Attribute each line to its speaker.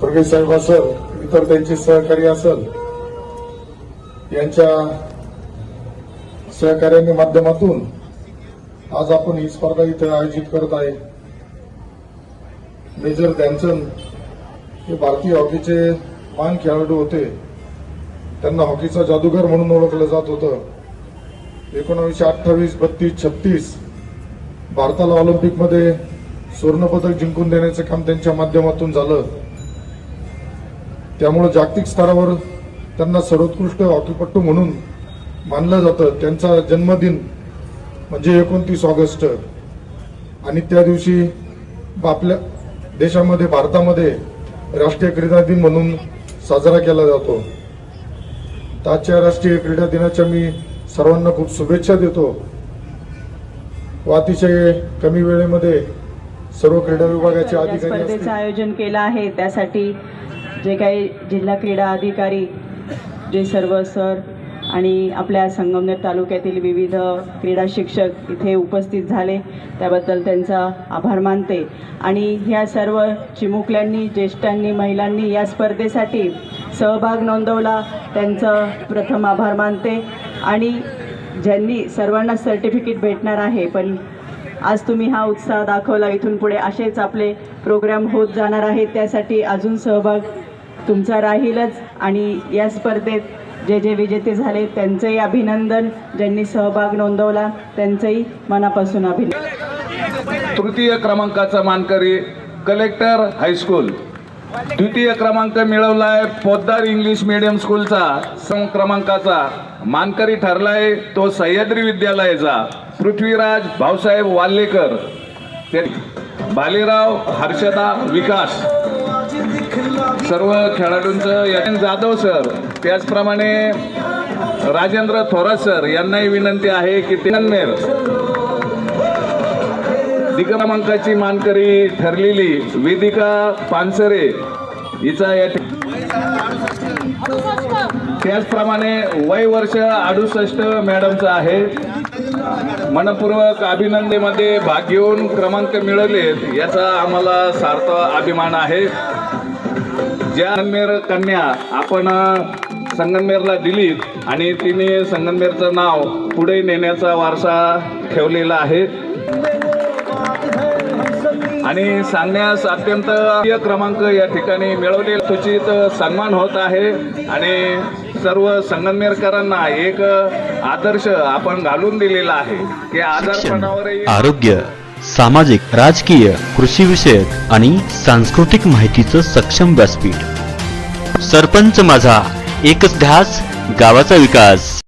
Speaker 1: खडगे साहेब असल इतर त्यांचे सहकारी असल यांच्या सहकार्याने माध्यमातून आज आपण ही स्पर्धा इथे आयोजित करत आहे. मेजर ध्यानचंद हे भारतीय हॉकीचे मान खेळाडू होते. त्यांना हॉकीचा जादूगार म्हणून ओळखलं जात होतं. एकोणावीसशे अठ्ठावीस बत्तीस छत्तीस भारताला ऑलिम्पिकमध्ये सुवर्णपदक जिंकून देण्याचं काम त्यांच्या माध्यमातून झालं. त्यामुळे जागतिक स्तरावर त्यांना सर्वोत्कृष्ट हॉकीपट्टू म्हणून मानलं जातं. त्यांचा जन्मदिन म्हणजे एकोणतीस ऑगस्ट. आणि त्या दिवशी आपल्या देशामध्ये भारतामध्ये राष्ट्रीय क्रीडा दिन म्हणून साजरा केला जातो. ताच्या आजच्या राष्ट्रीय क्रीडा दिनाच्या मी सर्वांना खूप शुभेच्छा देतो. व अतिशय कमी वेळेमध्ये सर्व क्रीडा विभागाचे अधिकारी
Speaker 2: स्पर्धेचं आयोजन केलं आहे. त्यासाठी जे काही जिल्हा क्रीडा अधिकारी जे सर्व सर आणि आपल्या संगमनेर तालुक्यातील विविध क्रीडा शिक्षक इथे उपस्थित झाले. त्याबद्दल त्यांचा आभार मानते. आणि ह्या सर्व चिमुकल्यांनी ज्येष्ठांनी महिलांनी या स्पर्धेसाठी सहभाग नोंदवला. त्यांचं प्रथम आभार मानते. आणि ज्यांनी सर्वांना सर्टिफिकेट भेटणार आहे पण आज तुम्ही हा उत्साह दाखवला. इथून पुढे असेच आपले प्रोग्राम होत जाणार आहेत. त्यासाठी अजून सहभाग तुमचा राहीलच. आणि या स्पर्धेत जे जे विजेते झाले त्यांचंही अभिनंदन. ज्यांनी सहभाग नोंदवला त्यांचंही मनापासून अभिनंदन.
Speaker 3: तृतीय क्रमांकाचा मानकरी कलेक्टर हायस्कूल द्वितीय क्रमांक मिळवलाय पोद्दार इंग्लिश मीडियम स्कूलचा सम क्रमांकाचा मानकरी ठरलाय तो सह्याद्री विद्यालयाचा. पृथ्वीराज भाऊसाहेब वाल्लेकर ते बालेराव हर्षदा विकास. सर्व खेळाडूंचं यान जाधव सर त्याचप्रमाणे राजेंद्र थोरात सर यांनाही विनंती आहे की ते मेर मानकरी ठरलेली वेदिका पानसरे हिचा या त्याचप्रमाणे वय वर्ष अडुसष्ट मॅडमचं आहे. मनपूर्वक अभिनंदनेमध्ये भाग घेऊन क्रमांक मिळवलेत याचा आम्हाला सार्थ अभिमान आहे. ज्या संगमेर कन्या आपण संगमेरला दिलीत आणि तिने संगमेरचं नाव पुढे नेण्याचा वारसा ठेवलेला आहे. आणि सांगण्यास अत्यंत क्रमांक या ठिकाणी मिळवले सूचित सन्मान होत आहे आणि सर्व संगमनेरकरांना एक आदर्श आपण घालून दिलेला आहे की आजारपणावरही
Speaker 4: आरोग्य सामाजिक राजकीय कृषी विषयक आणि सांस्कृतिक माहितीचं सक्षम व्यासपीठ. सरपंच माझा एकच ध्यास गावाचा विकास.